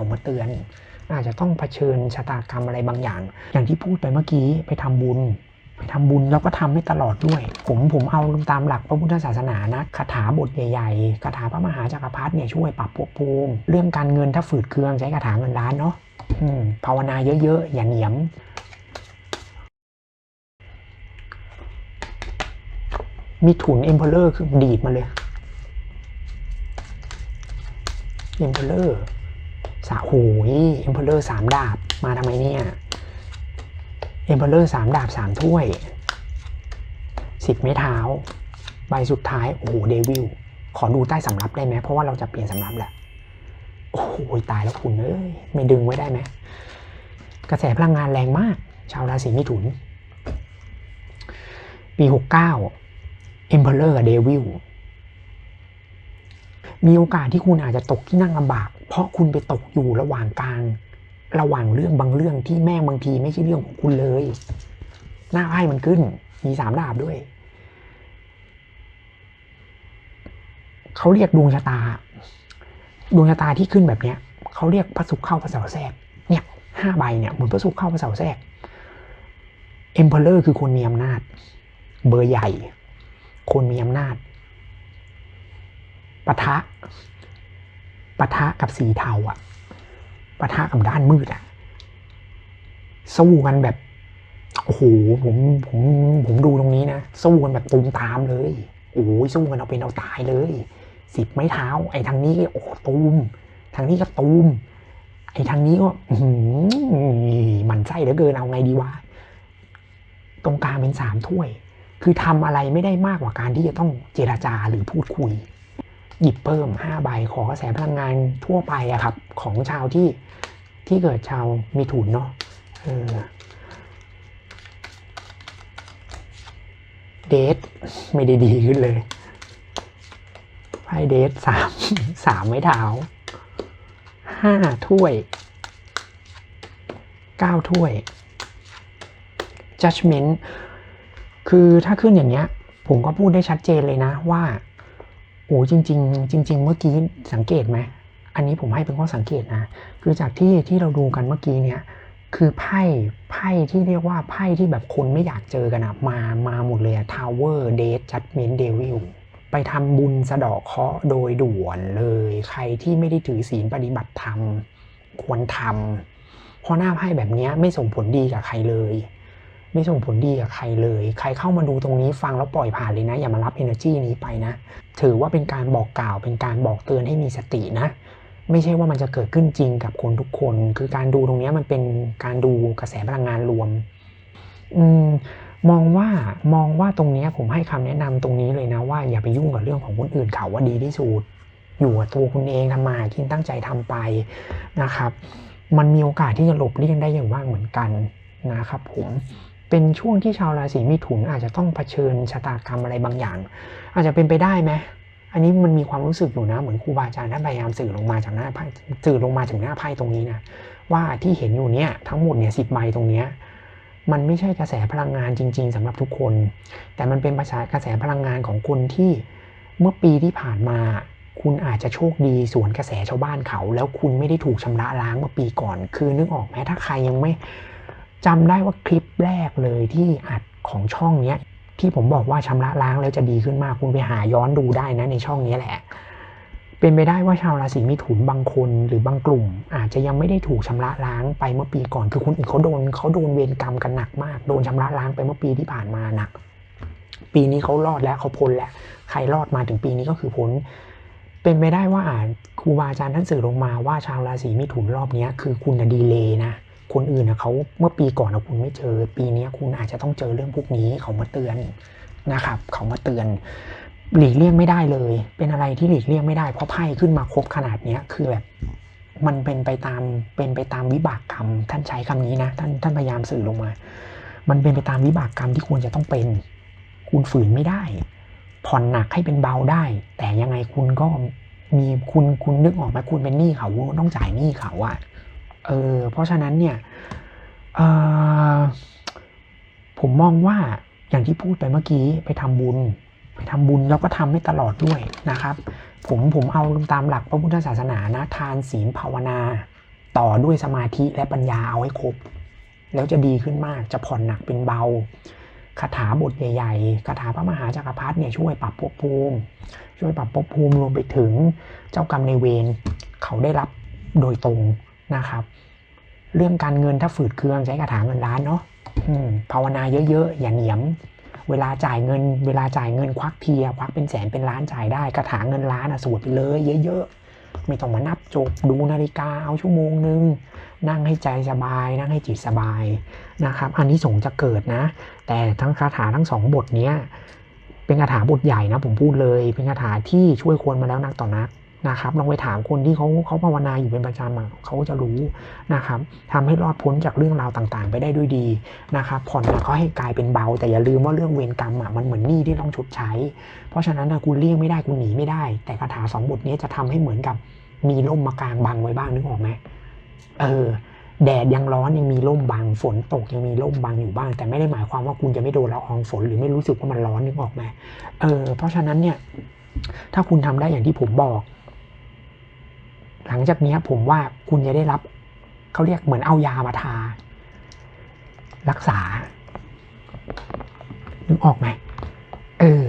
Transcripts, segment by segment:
เขามาเตือน อาจจะต้องเผชิญชะตากรรมอะไรบางอย่าง อย่างที่พูดไปเมื่อกี้ไปทำบุญ ไปทำบุญแล้วก็ทำให้ตลอดด้วย ผมผมเอาตามหลักพระพุทธศาสนานะคาถาบทใหญ่ๆคาถาพระมหาจักรพรรดิเนี่ยช่วยปรับภพภูมิเรื่องการเงินถ้าฝืดเคืองใช้คาถาเงินล้านเนาะภาวนาเยอะๆอย่าเหนียมมีถุนเอ็มเพลเลอร์คือดีดมาเลยเอ็มเพลเลอร์ สาโหยเอ็มเพลเลอร์สามดาบมาทำไมเนี่ยเอ็มเพลเลอร์สามดาบสามถ้วยสิบไม้เท้า ใบสุดท้าย โอ้โหเดวิลขอดูใต้สำรับได้ไหมเพราะว่าเราจะเปลี่ยนสำรับแหละโอ้โหตายแล้วคุณเอ้ยไม่ดึงไว้ได้ไหมกระแสพลังงานแรงมาก ชาวราศีมิถุน ปีหกเก้า Emperor กับ Devil มีโอกาสที่คุณอาจจะตกที่นั่งลำบาก เพราะคุณไปตกอยู่ระหว่างกลาง ระหว่างเรื่องบางเรื่องที่แม่งบางทีไม่ใช่เรื่องของคุณเลย หน้าไพ่มันขึ้น มีสามดาบด้วย เขาเรียกดวงชะตา ดวงชะตาที่ขึ้นแบบเนี้ยเขาเรียกพระศุกร์เข้าพระเสาร์แทรก เนี่ยห้าใบเนี่ยเหมือนพระศุกร์เข้าพระเสาร์แทรก Emperor คือคนมีอำนาจ เบอร์ใหญ่ คนมีอำนาจปะทะ ปะทะกับสีเทาอะปะทะกับด้านมืดอะสู้กันแบบโอ้โหผมผมผมดูตรงนี้นะสู้กันแบบตูมตามเลยโอ้ยสู้กันเอาเป็นเอาตายเลยสิบไม้เท้า ไอ้ทางนี้ก็โอ้ตูม ทางนี้ก็ตูม ไอ้ทางนี้ก็หือหมันไส้เหลือเกินเอาไงดีวะตรงกลางเป็นสามถ้วย คือทำอะไรไม่ได้มากกว่าการที่จะต้องเจราจาหรือพูดคุย หยิบเพิ่มห้าใบขอกระแสพลังงานทั่วไปอะครับ ของชาวที่ที่เกิดชาวมีถุนเนาะเออเดทไม่ได้ดีขึ้นเลยไพ่เดทสามสามไม้เท้าห้าถ้วยเก้าถ้วย judgment คือถ้าขึ้นอย่างเงี้ย ผมก็พูดได้ชัดเจนเลยนะว่า โอ้จริง ๆ จริง ๆ เมื่อกี้สังเกตไหมอันนี้ผมให้เป็นข้อสังเกตนะ คือจากที่ที่เราดูกันเมื่อกี้เนี่ยคือไพ่ไพ่ที่เรียกว่าไพ่ที่แบบคนไม่อยากเจอกันอะมามาหมดเลยอะ Tower Date Judgment Devil ไปทำบุญสะเดาะเคราะห์โดยด่วนเลย ใครที่ไม่ได้ถือศีลปฏิบัติธรรม ควรทำเพราะหน้าไพ่แบบนี้ไม่ส่งผลดีกับใครเลย ไม่ส่งผลดีกับใครเลย ใครเข้ามาดูตรงนี้ฟังแล้วปล่อยผ่านเลยนะ อย่ามารับ energy นี้ไปนะ ถือว่าเป็นการบอกกล่าว เป็นการบอกเตือนให้มีสตินะ ไม่ใช่ว่ามันจะเกิดขึ้นจริงกับคนทุกคน คือการดูตรงนี้มันเป็นการดูกระแสพลังงานรวม อืมมองว่ามองว่าตรงนี้ผมให้คำแนะนำตรงนี้เลยนะว่าอย่าไปยุ่งกับเรื่องของคนอื่นเขาว่าดีที่สุดอยู่กับตัวคุณเองทำมาหากินตั้งใจทำไปนะครับ มันมีโอกาสที่จะหลบเลี่ยงได้อย่างมากเหมือนกันนะครับผม เป็นช่วงที่ชาวราศีมิถุนอาจจะต้องเผชิญชะตากรรมอะไรบางอย่าง อาจจะเป็นไปได้ไหมอันนี้มันมีความรู้สึกอยู่นะ เหมือนครูบาอาจารย์ท่านพยายามสื่อลงมาจากหน้าไพ่สื่อลงมาถึงหน้าไพ่ตรงนี้นะว่าที่เห็นอยู่เนี่ยทั้งหมดเนี่ยสิบใบตรงเนี้ยมันไม่ใช่กระแสพลังงานจริง ๆสำหรับทุกคน แต่มันเป็นภาษากระแสพลังงานของคนที่เมื่อปีที่ผ่านมา คุณอาจจะโชคดีสวนกระแสชาวบ้านเขา แล้วคุณไม่ได้ถูกชำระล้างเมื่อปีก่อน คือนึกออกไหมถ้าใครยังไม่ จำได้ว่าคลิปแรกเลยที่อัดของช่องเนี้ยที่ผมบอกว่าชำระล้างแล้วจะดีขึ้นมากคุณไปหาย้อนดูได้นะในช่องนี้แหละ เป็นไปได้ว่าชาวราศีมิถุนบางคนหรือบางกลุ่ม อาจจะยังไม่ได้ถูกชำระล้างไปเมื่อปีก่อน คือคนอื่นเขาโดนเขาโดนเวรกรรมกันหนักมาก โดนชำระล้างไปเมื่อปีที่ผ่านมาหนัก ปีนี้เขารอดแล้วเขาพ้นแล้วใครรอดมาถึงปีนี้ก็คือพ้น เป็นไปได้ว่าอ่านครูบาอาจารย์ท่านสื่อลงมาว่าชาวราศีมิถุนรอบนี้คือคุณนะดีเลยนะ คนอื่นนะเขาเมื่อปีก่อนนะคุณไม่เจอ ปีนี้คุณอาจจะต้องเจอเรื่องพวกนี้เขามาเตือนนะครับ เขามาเตือน หลีกเลี่ยงไม่ได้เลย เป็นอะไรที่หลีกเลี่ยงไม่ได้เพราะไพ่ขึ้นมาครบขนาดเนี้ยคือแบบมันเป็นไปตามเป็นไปตามวิบากกรรม ท่านใช้คำนี้นะท่านท่านพยายามสื่อลงมา มันเป็นไปตามวิบากกรรมที่ควรจะต้องเป็น คุณฝืนไม่ได้ ผ่อนหนักให้เป็นเบาได้ แต่ยังไงคุณก็มีคุณคุณนึกออกไหมคุณเป็นหนี้เขาต้องจ่ายหนี้เขาอะ เออเพราะฉะนั้นเนี่ยออผมมองว่าอย่างที่พูดไปเมื่อกี้ไปทำบุญ ไปทำบุญแล้วก็ทำให้ตลอดด้วยนะครับ ผมผมเอาตามหลักพระพุทธศาสนานะทานศีลภาวนา ต่อด้วยสมาธิและปัญญาเอาให้ครบ แล้วจะดีขึ้นมากจะผ่อนหนักเป็นเบาคาถาบทใหญ่ๆคาถาพระมหาจักรพรรดิเนี่ยช่วยปรับภพภูมิ ช่วยปรับภพภูมิรวมไปถึงเจ้ากรรมในเวรเขาได้รับโดยตรง นะครับ เรื่องการเงินถ้าฝืดเคืองใช้คาถางเงินล้านเนาะภาวนาเยอะๆอย่าเหนียม เวลาจ่ายเงิน เวลาจ่ายเงินควักเทียควักเป็นแสนเป็นล้านจ่ายได้คาถางเงินล้านอะสวดไปเลย เยอะๆไม่ต้องมานับจบดูนาฬิกาเอาชั่วโมงนึงนั่งให้ใจสบาย นั่งให้จิตสบายนะครับอันนี้สงสจะเกิดนะ แต่ทั้งคาถาทั้งสองบทเนี้ยเป็นคาถาบทใหญ่นะผมพูดเลย เป็นคาถาที่ช่วยคนมาแล้วนักต่อนัก นะครับลองไปถามคนที่เขาเขาภาวนาอยู่เป็นประจำเขาจะรู้นะครับทำให้รอดพ้นจากเรื่องราวต่างๆ ไปได้ด้วยดีนะครับผ่อนมาให้กลายเป็นเบา แต่อย่าลืมว่าเรื่องเวรกรรมอะมันเหมือนหนี้ที่ต้องชดใช้ เพราะฉะนั้นนะคุณเลี่ยงไม่ได้คุณหนีไม่ได้ แต่คาถาสองบทนี้จะทำให้เหมือนกับมีร่มมากลางบังไว้บ้างนึกออกไหมเออแดดยังร้อนยังมีร่มบังฝนตกยังมีร่มบังอยู่บ้าง แต่ไม่ได้หมายความว่าคุณจะไม่โดนละอองฝนหรือไม่รู้สึกว่ามันร้อนนึกออกไหมเออเพราะฉะนั้นเนี่ยถ้าคุณทำได้อย่างที่ผมบอก หลังจากนี้ผมว่าคุณจะได้รับเขาเรียกเหมือนเอายามาทา รักษานึกออกไหมเออ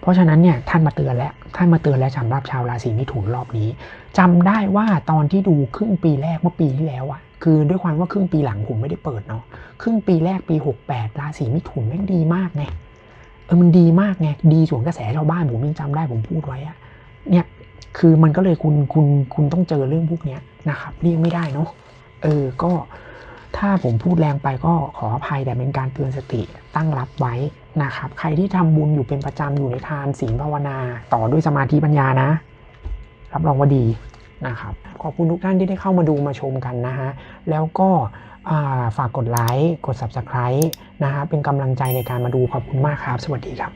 เพราะฉะนั้นเนี่ยท่านมาเตือนแล้วท่านมาเตือนแล้วสำหรับชาวราศีมิถุนรอบนี้จำได้ว่าตอนที่ดูครึ่งปีแรกเมื่อปีที่แล้วอะคือด้วยความว่าครึ่งปีหลังผมไม่ได้เปิดเนาะครึ่งปีแรกปี 68 ราศีมิถุนแม่งดีมากไงเออมันดีมากไงดีสวนกระแสชาวบ้านผมยังจำได้ผมพูดไว้อะเนี่ย คือมันก็เลยคุณคุณคุณต้องเจอเรื่องพวกนี้นะครับเลี่ยงไม่ได้เนาะเออก็ถ้าผมพูดแรงไปก็ขออภัยแต่เป็นการเตือนสติตั้งรับไว้นะครับ ใครที่ทำบุญอยู่เป็นประจำอยู่ในทานศีลภาวนา ต่อด้วยสมาธิปัญญานะ รับรองว่าดีนะครับ ขอบคุณทุกท่านที่ได้เข้ามาดูมาชมกันนะฮะ แล้วก็ฝากกดไลค์ กด Subscribe นะฮะ เป็นกำลังใจในการมาดูขอบคุณมากครับ สวัสดีครับ